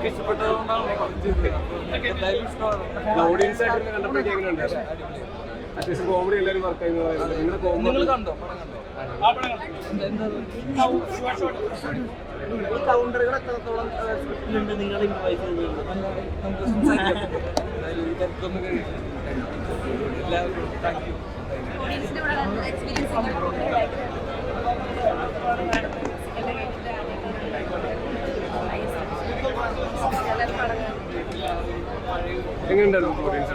എനിക്ക് ഇഷ്ടപ്പെട്ടതുകൊണ്ടാണ് എന്തായാലും ഇഷ്ടമാണ്. ഓഡിയൻസ് ആയിട്ട് കണ്ടപ്പോഴേക്കും എങ്ങനെയുണ്ട്? അത്യാവശ്യം കോമഡി എല്ലാവരും വർക്ക് ചെയ്യുന്നത്? നിങ്ങളുടെ കോമഡി നിങ്ങൾ കണ്ടോ? കണ്ടോ? കൗണ്ടറുകൾ എത്രത്തോളം സ്ക്രിപ്റ്റിലുണ്ട്. നിങ്ങൾ ഇംപ്രൈസ് ചെയ്തിട്ടുണ്ട് നമുക്ക് സംസാരിക്കാം. ഈ എല്ലാവർക്കും താങ്ക് യു ഓഡിയൻസ്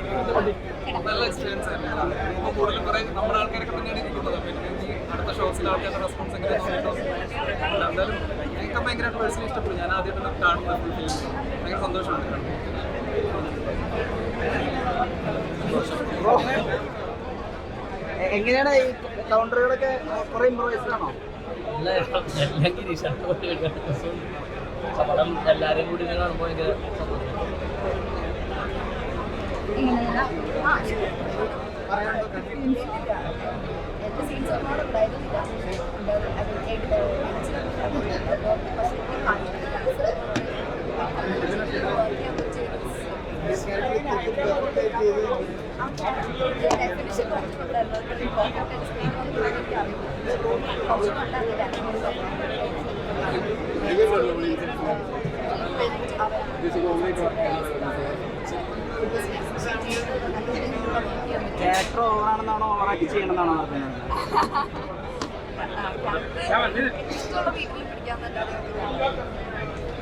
നല്ല എക്സ്പീരിയൻസ് ആയിരുന്നു. ഇപ്പോൾ കൂടുതലും കുറേ നമ്മുടെ ആൾക്കാരൊക്കെ തന്നെയാണ് ഇരിക്കുന്നത്. അടുത്ത ഷോസിൽ ആൾക്കാരുടെ റെസ്പോൺസ് എങ്ങനെ എന്തായാലും എനിക്ക് ഭയങ്കരമായിട്ട് പേഴ്സണലി ഇഷ്ടപ്പെടും ഞാൻ ആദ്യമായിട്ട് കാണുന്ന ഭയങ്കര സന്തോഷമുണ്ട്. എങ്ങനെയാണ് ഈ കൗണ്ടറുകളൊക്കെ കുറെ ഇമ്പ്രൂവൈസ്ഡ് ആണോ? പടം എല്ലാവരും കൂടി കാണുമ്പോ കാണുമ്പോൾ ഭയങ്കര സന്തോഷം. This is ഓവറാക്കി ചെയ്യണമെന്നാണോ പിടിക്കാൻ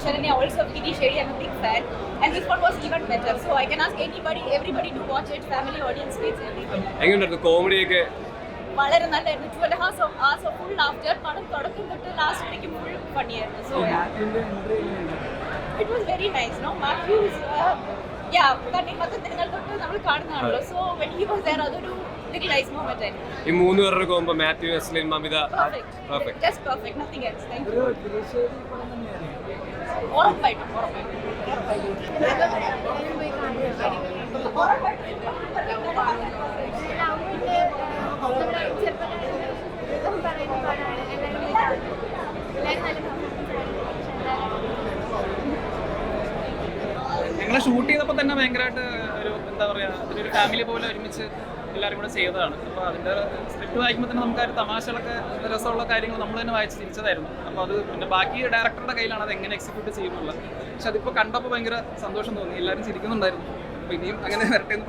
Sharanya also Giri Shetty, I'm a big fan. And this one was even better. So I can ask anybody, everybody to watch it, family, audience, kids, everything. എങ്ങനെയുണ്ടായിരുന്നു കോമഡിയൊക്കെ? വളരെ നല്ലായിരുന്നു two and half half full laughter പണം തുടക്കം തൊട്ട് last വരയ്ക്കും full പണിയായിരുന്നു. So it was very nice no Mathews yeah കാരണം നിങ്ങൾ തൊട്ട് നമ്മൾ കാണുന്നതാണല്ലോ. So when he was there അതൊരു ഈ മൂന്ന് പേരുടെ കോമ്പോ മാത്യു എസ്ലിൻ മമിത ഞങ്ങളെ ഷൂട്ട് ചെയ്തപ്പോൾ തന്നെ ഭയങ്കരമായിട്ട് ഒരു എന്താ പറയാ ഒരു ഫാമിലി പോലെ ഒരുമിച്ച് എല്ലാവരും കൂടെ ചെയ്തതാണ്. അപ്പോൾ അതിന്റെ സ്ക്രിപ്റ്റ് വായിക്കുമ്പോൾ തന്നെ നമുക്ക് ഒരു തമാശകളൊക്കെ രസമുള്ള കാര്യങ്ങൾ നമ്മൾ തന്നെ വായിച്ച് തിരിച്ചതായിരുന്നു. അപ്പോൾ അത് പിന്നെ ബാക്കി ഡയറക്ടറുടെ കയ്യിലാണ് അത് എങ്ങനെ എക്സിക്യൂട്ട് ചെയ്യുന്നുള്ളത്. പക്ഷെ അതിപ്പോൾ കണ്ടപ്പോൾ ഭയങ്കര സന്തോഷം തോന്നി. എല്ലാവരും ചിരിക്കുന്നുണ്ടായിരുന്നു. അപ്പോൾ ഇനിയും അങ്ങനെ വരട്ടെ എന്ന്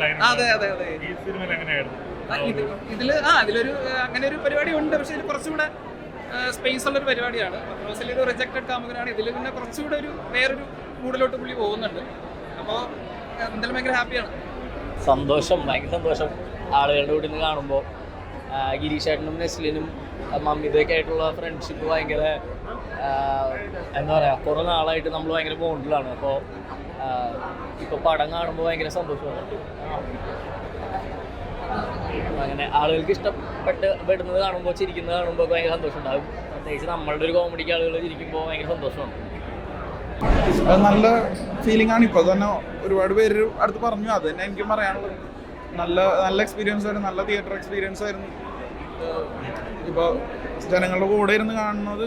ലൈൻ അതെ അതെ അതെ. ഈ സിനിമയിൽ എങ്ങനെയായിരുന്നു? ആ, ഇതിൽ ആ അതിലൊരു അങ്ങനെ ഒരു പരിപാടി ഉണ്ട്. പക്ഷേ ഇതിൽ കുറച്ചുകൂടെ സ്പേസ് ഉള്ള ഒരു പരിപാടിയാണ്. ഒരു റിജക്റ്റഡ് കാമുകനാണ്. ഇതിൽ പിന്നെ കുറച്ചുകൂടെ ഒരു വേറൊരു മൂഡിലോട്ട് പുള്ളി പോകുന്നുണ്ട്. അപ്പോൾ ഹാപ്പിയാണ് സന്തോഷം ഭയങ്കര സന്തോഷം. ആളുകളുടെ കൂടെ നിന്ന് കാണുമ്പോൾ ഗിരീഷേട്ടനും നെസ്ലിനും മമ്മിതൊക്കെ ആയിട്ടുള്ള ഫ്രണ്ട്ഷിപ്പ് ഭയങ്കര എന്താ പറയുക കുറേ നാളായിട്ട് നമ്മൾ ഭയങ്കര ബോണ്ടിലാണ് അപ്പോൾ ഇപ്പോൾ പടം കാണുമ്പോൾ ഭയങ്കര സന്തോഷമാണ്. അങ്ങനെ ആളുകൾക്ക് ഇഷ്ടപ്പെട്ട് പെടുന്നത് കാണുമ്പോൾ ചിരിക്കുന്നത് കാണുമ്പോൾ ഭയങ്കര സന്തോഷം ഉണ്ടാകും പ്രത്യേകിച്ച് നമ്മളുടെ ഒരു കോമഡിക്ക് ആളുകൾ ചിരിക്കുമ്പോൾ ഭയങ്കര സന്തോഷമാണ്. അത് നല്ല ഫീലിംഗ് ആണ്. ഇപ്പോൾ തന്നെ ഒരുപാട് പേര് അടുത്ത് പറഞ്ഞു. അത് തന്നെ എനിക്കും പറയാനുള്ളത്. നല്ല നല്ല എക്സ്പീരിയൻസ് ആയിരുന്നു. നല്ല തിയേറ്റർ എക്സ്പീരിയൻസ് ആയിരുന്നു. ഇപ്പോൾ ജനങ്ങളുടെ കൂടെ ഇരുന്ന് കാണുന്നത്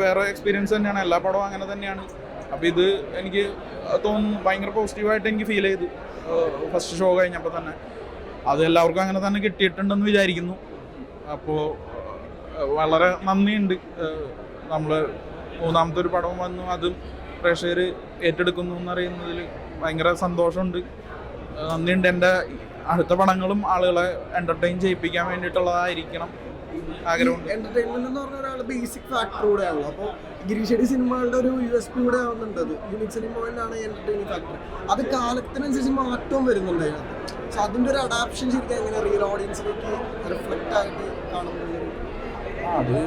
വേറെ എക്സ്പീരിയൻസ് തന്നെയാണ്. എല്ലാ പടവും അങ്ങനെ തന്നെയാണ്. അപ്പോൾ ഇത് എനിക്ക് തോന്നുന്നു ഭയങ്കര പോസിറ്റീവായിട്ട് എനിക്ക് ഫീൽ ചെയ്തു. ഫസ്റ്റ് ഷോ കഴിഞ്ഞപ്പോൾ തന്നെ. അത് എല്ലാവർക്കും അങ്ങനെ തന്നെ കിട്ടിയിട്ടുണ്ടെന്ന് വിചാരിക്കുന്നു. അപ്പോൾ വളരെ നന്ദിയുണ്ട്. നമ്മൾ മൂന്നാമത്തെ ഒരു പടം വന്നു. അതും പ്രേക്ഷകർ ഏറ്റെടുക്കുന്നു എന്നറിയുന്നതിൽ ഭയങ്കര സന്തോഷമുണ്ട്. നന്ദിയുണ്ട്. എന്റെ അടുത്ത പടങ്ങളും ആളുകളെ എന്റർടൈൻ ചെയ്യിപ്പിക്കാൻ വേണ്ടിയിട്ടുള്ളതായിരിക്കണം ആഗ്രഹമുണ്ട്. എന്റർടൈൻമെന്റ് എന്ന് പറഞ്ഞ ഒരാൾ ബേസിക് ഫാക്ടർ കൂടെ ആണല്ലോ. അപ്പോൾ ഗിരീഷടി സിനിമകളുടെ ഒരു യു എസ് പി കൂടെ ആവുന്നുണ്ട് അത്. യൂണിക് സിനിമകളിലാണ് എന്റർടൈനിങ് ഫാക്ടർ അത് കാലത്തിനനുസരിച്ച് മാറ്റവും വരുന്നുണ്ട് അതിനകത്ത്. സോ അതിന്റെ ഒരു അഡാപ്ഷൻ ശരിക്കും എങ്ങനെ റിയൽ ഓഡിയൻസിലേക്ക് റിഫ്ലക്റ്റ് ആയിട്ട് കാണുന്നത് അത്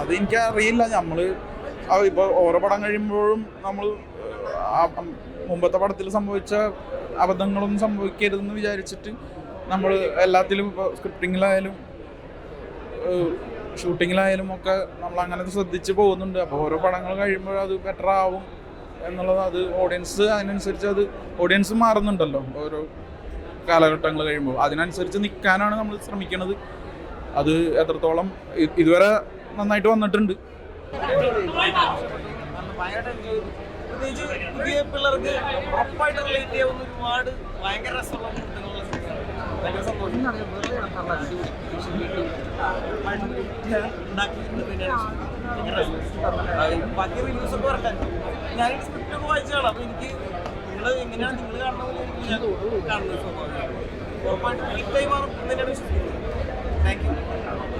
അതെനിക്ക് അറിയില്ല നമ്മൾ ഇപ്പോൾ ഓരോ പടം കഴിയുമ്പോഴും നമ്മൾ മുമ്പത്തെ പടത്തിൽ സംഭവിച്ച അബദ്ധങ്ങളൊന്നും സംഭവിക്കരുതെന്ന് വിചാരിച്ചിട്ട് നമ്മൾ എല്ലാത്തിലും ഇപ്പോൾ സ്ക്രിപ്റ്റിങ്ങിലായാലും ഷൂട്ടിങ്ങിലായാലും ഒക്കെ നമ്മൾ അങ്ങനെ ശ്രദ്ധിച്ച് പോകുന്നുണ്ട്. അപ്പോൾ ഓരോ പടങ്ങൾ കഴിയുമ്പോൾ അത് ബെറ്റർ ആവും എന്നുള്ളത് അത് ഓഡിയൻസ് അതിനനുസരിച്ച് അത് ഓഡിയൻസ് മാറുന്നുണ്ടല്ലോ. ഓരോ കാലഘട്ടങ്ങൾ കഴിയുമ്പോൾ അതിനനുസരിച്ച് നിൽക്കാനാണ് നമ്മൾ ശ്രമിക്കുന്നത് അത് എത്രത്തോളം ഇതുവരെ നന്നായിട്ട് വന്നിട്ടുണ്ട്. പ്രത്യേകിച്ച് പുതിയ പിള്ളേർക്ക് ഉറപ്പായിട്ട് റിലേറ്റ് ചെയ്യാവുന്ന ഒരുപാട് ഭയങ്കര രസമുള്ള സിനിമയാണ് ഭയങ്കര സന്തോഷം ബാക്കി റിവ്യൂസ് ഒക്കെ വരട്ടെ ഞാൻ സ്ക്രിപ്റ്റ് ഒക്കെ വായിച്ചാണ് അപ്പൊ നിങ്ങൾ എങ്ങനെയാണ് നിങ്ങൾ കാണണമെന്ന് ഞാൻ കാണുന്നത് സ്വാഭാവികമായിട്ടും ഉറപ്പായിട്ടും മാറും എന്ന് തന്നെയാണ് വിശ്വസിക്കുന്നത് താങ്ക് യു റെസ്പോൺസ് ആയിരുന്നു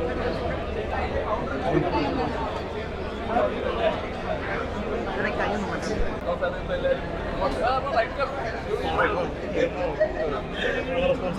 എല്ലാവരും പറഞ്ഞത് സമയത്തുള്ളതാണ് നല്ല റോക്കോമാണ്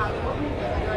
Obrigado.